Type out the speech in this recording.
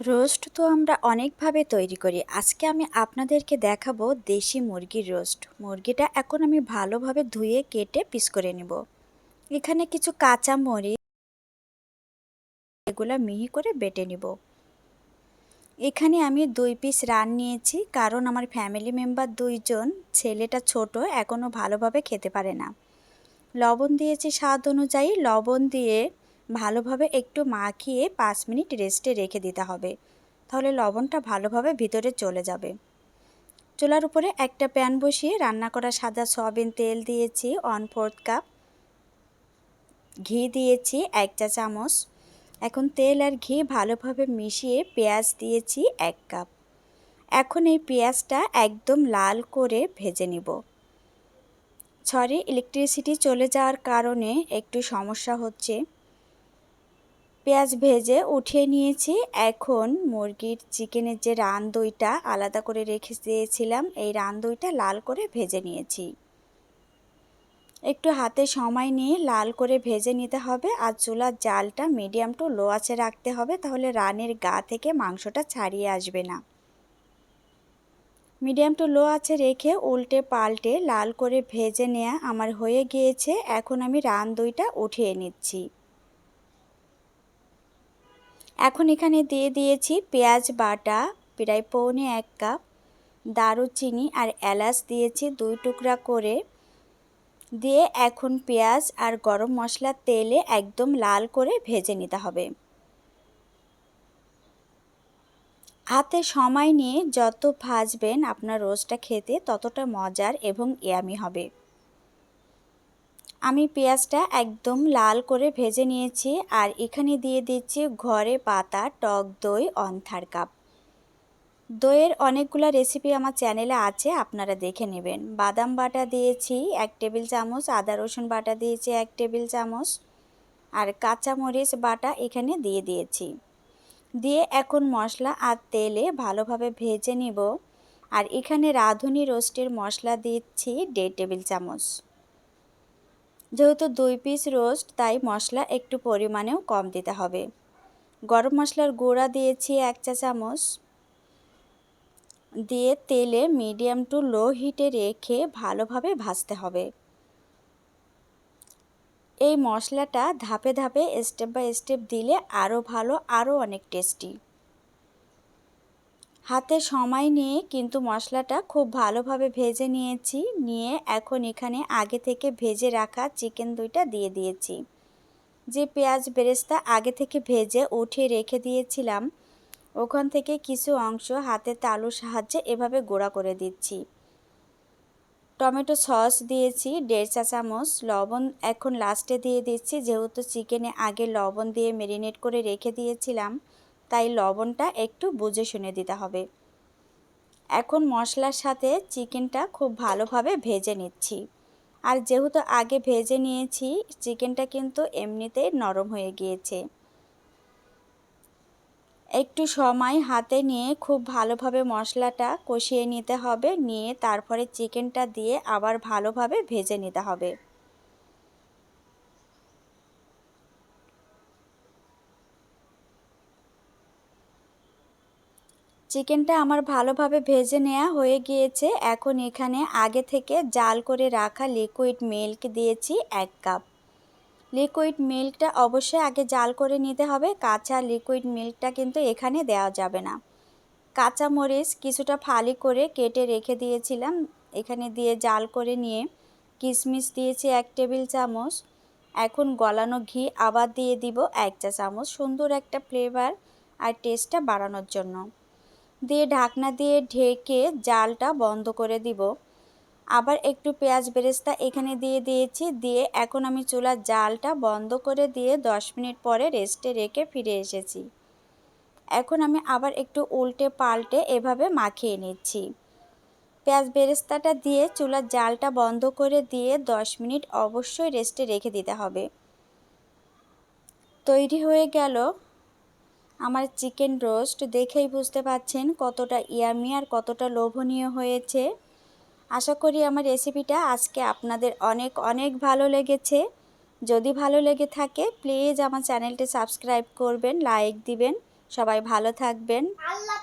Roast তো আমরা অনেকভাবে তৈরি করি। আজকে আমি আপনাদেরকে দেখাবো দেশি মুরগির রোস্ট। মুরগিটা এখন আমি ভালোভাবে ধুয়ে, কেটে, পিস করে নেব। এখানে কিছু কাঁচা মরিচ এগুলা মিহি করে বেটে নিব। এখানে আমি দুই পিস রান নিয়েছি, কারণ আমার ফ্যামিলি মেম্বার দুইজন, ছেলেটা ছোট এখনও ভালোভাবে খেতে পারে না। লবণ দিয়েছি স্বাদ অনুযায়ী, লবণ দিয়ে ভালোভাবে একটু মাখিয়ে পাঁচ মিনিট রেস্টে রেখে দিতে হবে। তাহলে লবণটা ভালোভাবে ভিতরে চলে যাবে। চুলার উপরে একটা প্যান বসিয়ে রান্না করা সাদা সয়াবিন তেল দিয়েছি ওয়ান ফোর্থ কাপ ঘি দিয়েছি, এক চা চামচ। এখন তেল আর ঘি ভালোভাবে মিশিয়ে পেঁয়াজ দিয়েছি, এক কাপ এখন এই পেঁয়াজটা একদম লাল করে ভেজে নিব। সরি ইলেকট্রিসিটি চলে যাওয়ার কারণে একটু সমস্যা হচ্ছে। পেঁয়াজ ভেজে উঠিয়ে নিয়েছি। এখন মুরগির চিকেনের যে রান দইটা আলাদা করে রেখে দিয়েছিলাম, এই রান দইটা লাল করে ভেজে নিয়েছি। একটু হাতে সময় নিয়ে লাল করে ভেজে নিতে হবে আর চুলার জালটা মিডিয়াম টু লো আছে রাখতে হবে, তাহলে রানের গা থেকে মাংসটা ছাড়িয়ে আসবে না। মিডিয়াম টু লো আছে রেখে উল্টে পাল্টে লাল করে ভেজে নেওয়া আমার হয়ে গিয়েছে। এখন আমি রান দইটা উঠিয়ে নিচ্ছি। এখন এখানে দিয়ে দিয়েছি পেঁয়াজ বাটা, প্রায় পৌনে এক কাপ। দারুচিনি আর এলাচ দিয়েছি দুই টুকরা করে। দিয়ে এখন পেঁয়াজ আর গরম মশলার তেলে একদম লাল করে ভেজে নিতে হবে। হাতে সময় নিয়ে যত ভাজবেন আপনার রোজটা খেতে ততটা মজার এবং ইয়ামি হবে। আমি পেঁয়াজটা একদম লাল করে ভেজে নিয়েছি আর এখানে দিয়ে দিচ্ছি ঘরে পাতা, টক দই, অন্থার কাপ। দইয়ের অনেকগুলো রেসিপি আমার চ্যানেলে আছে, আপনারা দেখে নেবেন। বাদাম বাটা দিয়েছি এক টেবিল চামচ, আদা রসুন বাটা দিয়েছি এক টেবিল চামচ, আর কাঁচামরিচ বাটা এখানে দিয়ে দিয়েছি। দিয়ে এখন মশলা আর তেলে ভালোভাবে ভেজে নিব। আর এখানে রাঁধুনি রোস্টের মশলা দিচ্ছি দেড় টেবিল চামচ। যেহেতু দুই পিস রোস্ট, তাই মশলা একটু পরিমাণেও কম দিতে হবে। গরম মশলার গুঁড়া দিয়েছি এক চা চামচ। দিয়ে তেলে মিডিয়াম টু লো হিটে রেখে ভালোভাবে ভাজতে হবে। এই মশলাটা ধাপে ধাপে স্টেপ বাই স্টেপ দিলে আরও ভালো আরও অনেক টেস্টি। হাতে সময় নিয়ে কিন্তু মশলাটা খুব ভালোভাবে ভেজে নিয়েছি। নিয়ে এখন এখানে আগে থেকে ভেজে রাখা চিকেন দুইটা দিয়ে দিয়েছি। যে পেঁয়াজ বেরেস্তা আগে থেকে ভেজে উঠিয়ে রেখে দিয়েছিলাম, ওখান থেকে কিছু অংশ হাতে তালুর সাহায্যে এভাবে গোড়া করে দিচ্ছি। টমেটো সস দিয়েছি, দেড় চা চামচ, লবণ এখন লাস্টে দিয়ে দিচ্ছি, যেহেতু চিকেনে আগে লবণ দিয়ে মেরিনেট করে রেখে দিয়েছিলাম। তাই লবণটা একটু বুঝে শুনে দিতে হবে। এখন মশলার সাথে চিকেনটা খুব ভালোভাবে ভেজে নিচ্ছি। আর যেহেতু আগে ভেজে নিয়েছি, চিকেনটা কিন্তু এমনিতেই নরম হয়ে গিয়েছে। একটু সময় হাতে নিয়ে খুব ভালোভাবে মশলাটা কষিয়ে নিতে হবে, নিয়ে তারপরে চিকেনটা দিয়ে আবার ভালোভাবে ভেজে নিতে হবে। চিকেনটা আমার ভালোভাবে ভেজে নেওয়া হয়ে গিয়েছে। এখন এখানে আগে থেকে জাল করে রাখা লিকুইড মিল্ক দিয়েছি এক কাপ। লিকুইড মিল্কটা অবশ্যই আগে জাল করে নিতে হবে। কাঁচা লিকুইড মিল্কটা কিন্তু এখানে দেওয়া যাবে না। কাঁচা মরিচ কিছুটা ফালি করে কেটে রেখে দিয়েছিলাম। এখানে দিয়ে জাল করে নিয়ে কিশমিশ দিয়েছি এক টেবিল চামচ। এখন গলানো ঘি আবার দিয়ে দিব এক চা চামচ। সুন্দর একটা ফ্লেভার আর টেস্টটা বাড়ানোর জন্য। দিয়ে ঢাকনা দিয়ে ঢেকে জালটা বন্ধ করে দিব। আবার একটু পেঁয়াজ বেরেস্তা এখানে দিয়ে দিয়েছি। দিয়ে এখন আমি চুলার জালটা বন্ধ করে দিয়ে দশ মিনিট পরে রেস্টে রেখে ফিরে এসেছি। এখন আমি আবার একটু উল্টে পাল্টে এভাবে মাখিয়ে নিচ্ছি। পেঁয়াজ বেরেস্তাটা দিয়ে চুলার জালটা বন্ধ করে দিয়ে দশ মিনিট অবশ্যই রেস্টে রেখে দিতে হবে। তৈরি হয়ে গেল আমার চিকেন রোস্ট দেখেই বুঝতে পাচ্ছেন কতটা ইয়ামি আর কতটা লোভনীয় হয়েছে। আশা করি আমার রেসিপিটা আজকে আপনাদের অনেক অনেক ভালো লেগেছে। যদি ভালো লেগে থাকে, প্লিজ আমার চ্যানেলটি সাবস্ক্রাইব করবেন, লাইক দিবেন। সবাই ভালো থাকবেন। আল্লাহ